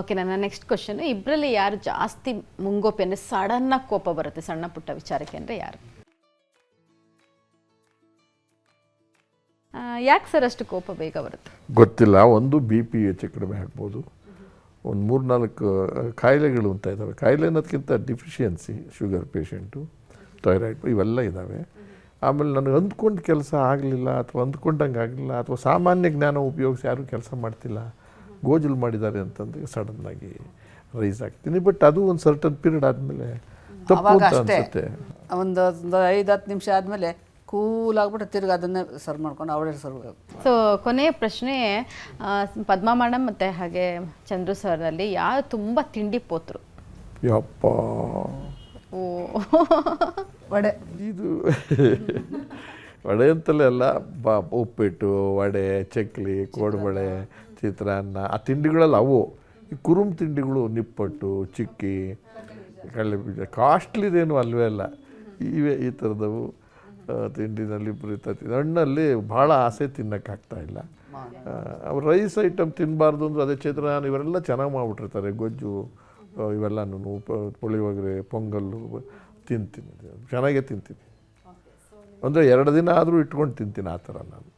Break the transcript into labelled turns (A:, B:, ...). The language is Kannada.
A: ಓಕೆ ನನ್ನ ನೆಕ್ಸ್ಟ್ ಕ್ವಶನ್ ಇಬ್ಬರಲ್ಲಿ ಯಾರು ಜಾಸ್ತಿ ಮುಂಗೋಪಿ ಅಂದರೆ ಸಡನ್ನಾಗಿ ಕೋಪ ಬರುತ್ತೆ? ಸಣ್ಣ ಪುಟ್ಟ ವಿಚಾರಕ್ಕೆ ಅಂದರೆ ಯಾರು? ಯಾಕೆ ಸರ್ ಅಷ್ಟು ಕೋಪ ಬೇಗ ಬರುತ್ತೆ?
B: ಗೊತ್ತಿಲ್ಲ. ಒಂದು ಬಿ ಪಿ ಹೆಚ್ಚು ಕಡಿಮೆ ಆಗ್ಬೋದು. ಒಂದು ಮೂರು ನಾಲ್ಕು ಕಾಯಿಲೆಗಳು ಅಂತ ಇದ್ದಾವೆ ಕಾಯಿಲೆ ಅನ್ನೋದಕ್ಕಿಂತ ಡಿಫಿಷಿಯನ್ಸಿ ಶುಗರ್ ಪೇಷಂಟು ಥೈರಾಯ್ಡ್ ಇವೆಲ್ಲ ಇದ್ದಾವೆ ಆಮೇಲೆ ನನಗೆ ಅಂದ್ಕೊಂಡು ಕೆಲಸ ಆಗಲಿಲ್ಲ ಅಥವಾ ಅಂದ್ಕೊಂಡಂಗೆ ಆಗಲಿಲ್ಲ ಅಥವಾ ಸಾಮಾನ್ಯ ಜ್ಞಾನ ಉಪಯೋಗಿಸಿ ಯಾರೂ ಕೆಲಸ ಮಾಡ್ತಿಲ್ಲ. ಗೋಜಲು ಮಾಡಿದ್ದಾರೆ ಸಡನ್ ಆಗಿ ರೈಸ್ ಆಗ್ತೀನಿ. ಬಟ್ ಅದು ಒಂದು ಸರ್ಟನ್ ಪೀರಿಯಡ್ ಆದಮೇಲೆ ತಪ್ಪು
C: ಅವಾಗ
B: ಅಂತ ಅನಿಸುತ್ತೆ.
C: ಒಂದು ಒಂದು ಐದು ಹತ್ತು ನಿಮಿಷ ಆದಮೇಲೆ ಕೂಲ್ ಆಗ್ಬಿಟ್ಟು ತಿರ್ಗಿ ಅದನ್ನೇ ಸರ್ವ್ ಮಾಡ್ಕೊಂಡು ಅವಳೇ ಸರ್ವ್
A: ಸೊ ಕೊನೆಯ ಪ್ರಶ್ನೆ ಪದ್ಮ ಪದ್ಮಾ ಮೇಡಮ್ ಮತ್ತೆ ಹಾಗೆ ಚಂದ್ರು ಸರ್ನಲ್ಲಿ ಯಾರು ತುಂಬ ತಿಂಡಿ ಪೋತ್ರು?
B: ಯಪ್ಪ.
A: ಓ.
C: ವಡೆ.
B: ಇದು ವಡೆ ಅಂತಲೇ ಅಲ್ಲ ಬ ಉಪ್ಪಿಟ್ಟು ವಡೆ ಚಕ್ಲಿ ಕೋಡುಬಳೆ ಚಿತ್ರಾನ್ನ. ಆ ತಿಂಡಿಗಳಲ್ಲಿ ಅವು. ಈ ಕುರುಮ್ ತಿಂಡಿಗಳು ನಿಪ್ಪಟ್ಟು ಚಿಕ್ಕಿ ಕಡಲೆ ಬೀಜ. ಕಾಸ್ಟ್ಲಿದೇನು ಅಲ್ವೇ ಅಲ್ಲ. ಇವೆ ಈ ಥರದವು ತಿಂಡಿನಲ್ಲಿ ಪ್ರೀತ ಹಣ್ಣಲ್ಲಿ ಭಾಳ ಆಸೆ ತಿನ್ನೋಕ್ಕಾಗ್ತಾಯಿಲ್ಲ ಅವ್ರು ರೈಸ್ ಐಟಮ್ ತಿನ್ನಬಾರ್ದು ಅಂದ್ರೆ ಅದೇ ಚಿತ್ರಾನ್ನ ಇವರೆಲ್ಲ ಚೆನ್ನಾಗಿ ಮಾಡಿಬಿಟ್ಟಿರ್ತಾರೆ. ಗೊಜ್ಜು ಇವೆಲ್ಲನೂ ಪುಳಿಯೋಗರೆ ಪೊಂಗಲ್ಲು ತಿಂತೀನಿ. ಚೆನ್ನಾಗೇ ತಿಂತೀನಿ. ಅಂದರೆ ಎರಡು ದಿನ ಆದರೂ ಇಟ್ಕೊಂಡು ತಿಂತೀನಿ ಆ ಥರ ನಾನು.